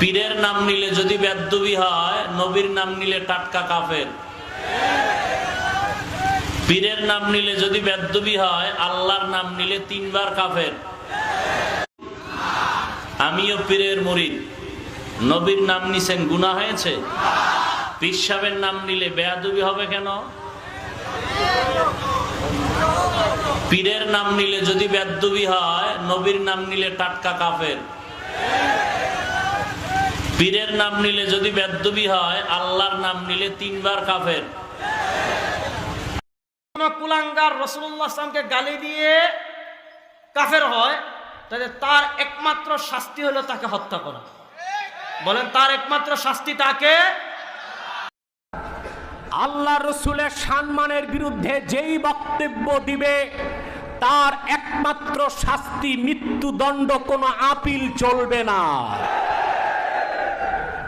পীরের নাম নিলে যদি বেদ্যবি হয়, নবীর নাম নিলে টাটকা কাফের। পীরের নাম নিলে যদি বেদ্যবি হয়, আল্লাহর নাম নিলে তিনবার কাফের। আমিও পীরের মরিদ। নবীর নাম নিছেন গুণা হয়েছে? পীর নাম নিলে বেয়াদবি হবে কেন? পীরের নাম নিলে যদি বেদ্যবি হয়, নবীর নাম নিলে টাটকা কাফের। পীরের নাম নিলে যদি বেদ্যবি হয় আল্লাহর নাম নিলে তিনবার কাফের। কুলাঙ্গার রসুল্লাহ আসলামকে গালি দিয়ে কাফের হয় তাহলে তার একমাত্র শাস্তি হলো তাকে হত্যা করা। বলেন তার একমাত্র শাস্তি তাকে আল্লাহ রসুলের সম্মানের বিরুদ্ধে যেই বক্তব্য দিবে তার একমাত্র শাস্তি মৃত্যুদণ্ড কোনো আপিল চলবে না।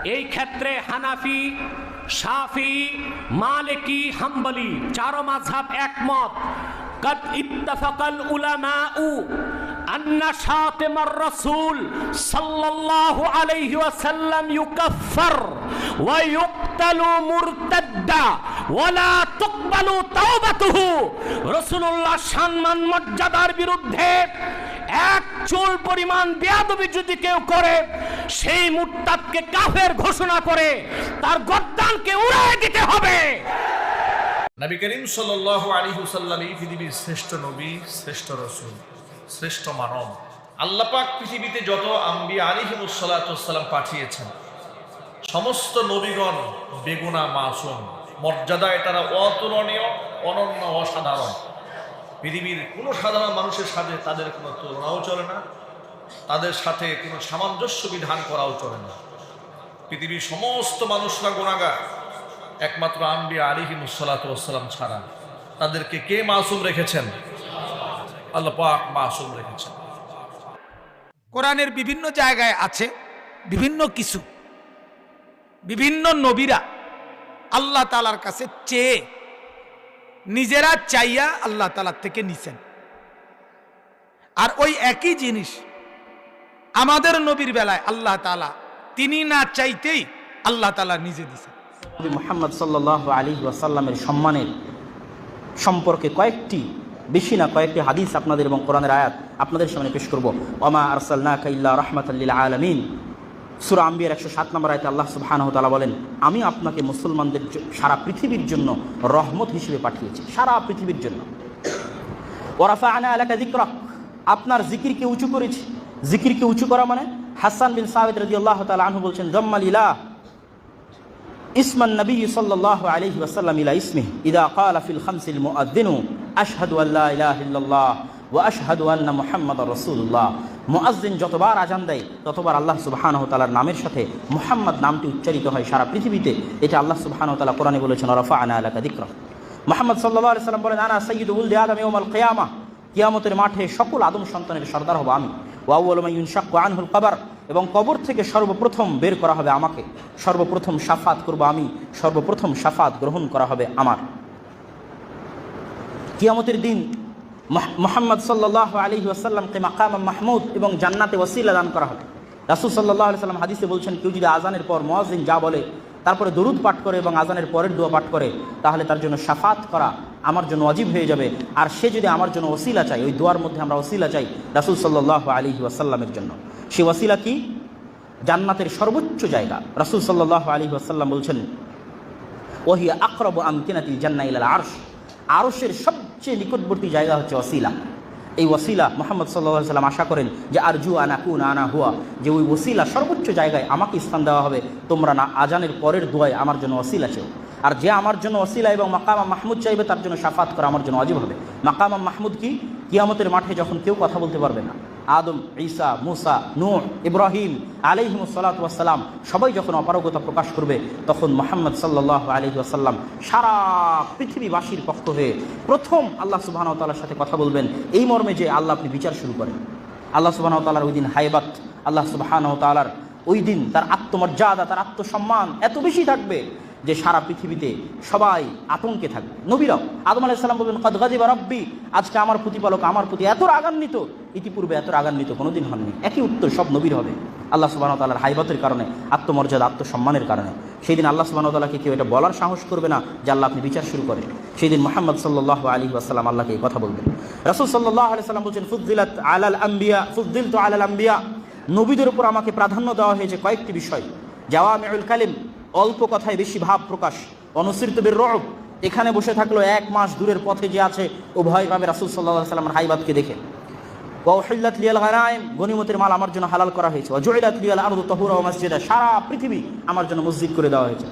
এই ক্ষেত্রে হানাফি সাফি মালিকি, হাম্বলি চারো মাঝহাব একমত। কত ইত্তাফাকাল উলামাউ আন্না শাতিমার রাসূল সাল্লাল্লাহু আলাইহি ওয়াসাল্লাম ইউকাফফার ওয়া ইউকতালু মুরতাদ্দা ওয়ালা তুকবালু তাওবাতুহু। রাসূলুল্লাহ সম্মান মর্যাদার বিরুদ্ধে এক চুল পরিমাণ বেয়াদবি যদি কেউ করে সেই মুরতাদকে কাফের ঘোষণা করে তার গদ্দানকে উড়িয়ে দিতে হবে। নবী করিম সাল আলী হুসাল্লাম এই পৃথিবীর শ্রেষ্ঠ নবী, শ্রেষ্ঠ রসুল, শ্রেষ্ঠ মানব। আল্লাপাক পৃথিবীতে যত আম্বি আলিহিমুসাল্লাম পাঠিয়েছেন, সমস্ত নবীগণ বেগুনা মাসুম মর্যাদায় তারা অতুলনীয়, অনন্য, অসাধারণ। পৃথিবীর কোনো সাধারণ মানুষের সাথে তাদের কোনো তুলনাও চলে না। তাদের সাথে কোনো সামঞ্জস্য বিধান করাও চলে না। পৃথিবীর সমস্ত মানুষরা গুণাগার। একমাত্র আম্বি আলিহি মুসালাতাম ছাড়া। তাদেরকে কে মাসুম রেখেছেন? আল্লাহ পাক মাসুম রেখেছেন। কোরআনের বিভিন্ন জায়গায় আছে বিভিন্ন কিছু। বিভিন্ন নবীরা আল্লাহ তালার কাছে চেয়ে নিজেরা চাইয়া আল্লাহ তালার থেকে নিছেন। আর ওই একই জিনিস আমাদের নবীর বেলায় আল্লাহ তালা তিনি না চাইতেই আল্লাহ তালা নিজে নবী মোহাম্মদ সাল্লাহ আলী ওয়াসাল্লামের সম্মানের সম্পর্কে কয়েকটি, বেশি না কয়েকটি হাদিস আপনাদের এবং কোরআনের আয়াত আপনাদের সামনে পেশ করব। ওমা আরসাল্লা কাইল্লা রহমতাল্লিল আলমিন। সুরা আম্বিয়ার একশো সাত নম্বর আয়তে আল্লাহ সুবাহানহ তালা বলেন, আমি আপনাকে মুসলমানদের সারা পৃথিবীর জন্য রহমত হিসেবে পাঠিয়েছি, সারা পৃথিবীর জন্য। ওরাফা আনা এলাকা জিক্রক আপনার জিকিরকে উঁচু করেছি জিকিরকে উঁচু করা মানে? হাসান বিন সাহেদ রদি আল্লাহ তালা বলছেন, জম্মাল ইলাহ ইসমান নবী সাল্লাহ আলহি ওয়াসাল্লাম ইলা ইসমি ইদা কালাফিল খামসিল মুআদ্দিনু, আশহাদু আল্লাহ ইলাহ ইল্লাল্লাহ ওয়া আশহাদু আন্না মুহাম্মাদ রসুল্লাহ মুআজ্জিন যতবার আজান দেয়, ততবার আল্লাহ সুবহানাহু তাআলার নামের সাথে মুহাম্মদ নামটি উচ্চারিত হয় সারা পৃথিবীতে। এটা আল্লাহ সুবহানাহু তাআলা কোরআনে বলেছেন রফা আনা আলাকা দিক্র মোহাম্মদ সাল্লাহ আলি সাল্লাম বলেন, আনা সৈয়দ উল দিয়াদ আমি ওমাল কেয়ামা কিয়ামতের মাঠে সকল আদম সন্তানের সর্দার হব আমি। ওয়াউলু মান ইউনশাক্কু আনহুল কবর, এবং কবর থেকে সর্বপ্রথম বের করা হবে আমাকে। সর্বপ্রথম সাফাত করব আমি, সর্বপ্রথম সাফাত গ্রহণ করা হবে আমার। কিয়ামতের দিন মহ- মোহাম্মদ সাল্লাহ আলী আসাল্লামকে মাকাম মাহমুদ এবং জান্নাতে ওসিলা দান করা হবে। রাসুল সাল্লাহ সাল্লাম হাদিসে বলছেন, কেউ যদি আজানের পর মহাজিন যা বলে তারপরে দরুদ পাঠ করে এবং আজানের পরের দোয়া পাঠ করে, তাহলে তার জন্য সাফাত করা আমার জন্য অজীব হয়ে যাবে। আর সে যদি আমার জন্য ওসিলা চাই ওই দোয়ার মধ্যে আমরা ওসিলা চাই রাসুল সাল্লাহ আলী ওয়াসাল্লামের জন্য। সে ওসিলা কি? জান্নাতের সর্বোচ্চ জায়গা। রাসুল সাল্লাহ আলী ওয়াসাল্লাম বলছেন, ওহিয়া আকরব আমকিনাতিল জান্না ইলাল আরশ। আরশের সবচেয়ে নিকটবর্তী জায়গা হচ্ছে ওসিলা। এই ওসিলা মোহাম্মদ সাল্লা সাল্লাম আশা করেন যে আরজু আনা কুন আনা হুয়া, যে ওই ওসিলা সর্বোচ্চ জায়গায় আমাকে স্থান দেওয়া হবে, তোমরা না আজানের পরের দোয়ায় আমার জন্য ওসিলা চেও। আর যে আমার জন্য ওসিলা এবং মাকামা মাহমুদ চাইবে, তার জন্য সাফাত করা আমার জন্য অজীব হবে। মাকামা মাহমুদ কি? কিয়ামতের মাঠে যখন কেউ কথা বলতে পারবে না আদম, ঈসা, মুসা নূর ইব্রাহিম আলিহিম সালাতাম সবাই যখন অপারগতা প্রকাশ করবে, তখন মোহাম্মদ সাল্লাহ আলহি আসাল্লাম সারা পৃথিবীবাসীর পক্ষ হয়ে প্রথম আল্লাহ সুবাহ তাল্লার সাথে কথা বলবেন, এই মর্মে যে আল্লাহ আপনি বিচার শুরু করেন। আল্লাহ সুবাহ তাল্লার ওই দিন হাইবাত আল্লাহ সুবাহ তালার ওই দিন তার আত্মমর্যাদা, তার আত্মসম্মান এত বেশি থাকবে যে সারা পৃথিবীতে সবাই আতঙ্কে থাকবে। নবীরাও আদম আলাইসাল্লাম বলবেন কদগাজি বা রব্বি আজকে আমার প্রতিপালক আমার প্রতি এত রাগান্বিত। ইতিপূর্বে এত রাগান্বিত কোনোদিন হননি। একই উত্তর সব নবীর হবে। আল্লাহ সুবাহ তাল্লার হাইবতের কারণে, আত্মমর্যাদা, আত্মসম্মানের কারণে। সেই দিন আল্লাহ সুবাহ তাল্লাহকে কেউ এটা বলার সাহস করবে না যে আল্লাহ আপনি বিচার শুরু করেন। সেই দিন মোহাম্মদ সাল্লাহ আলী আসসালাম আল্লাহকে এই কথা বলবেন। রসুল সাল্লাহ আলি সাল্লাম বলছেন, ফুদ্দিলাত আলাল আম্বিয়া ফুদ্দিল তো আলাল আম্বিয়া নবীদের উপর আমাকে প্রাধান্য দেওয়া হয়েছে কয়েকটি বিষয়। জাওয়া মেউল কালিম অল্প কথায় বেশি ভাব প্রকাশ। অনুসৃত বীর রব এখানে বসে থাকল এক মাস দূরের পথে যে আছে, উভয় পাবে রাসুল সাল্লাহ সাল্লামের হাইবাদকে দেখে। ওয়াহিল্লাত লিয়াল গানাইম গনিমতের মাল আমার জন্য হালাল করা হয়েছে। ওয়াজুইলাত লিয়াল আরদু তাহুরা ওয়া মাসজিদা। সারা পৃথিবী আমার জন্য মসজিদ করে দেওয়া হয়েছে।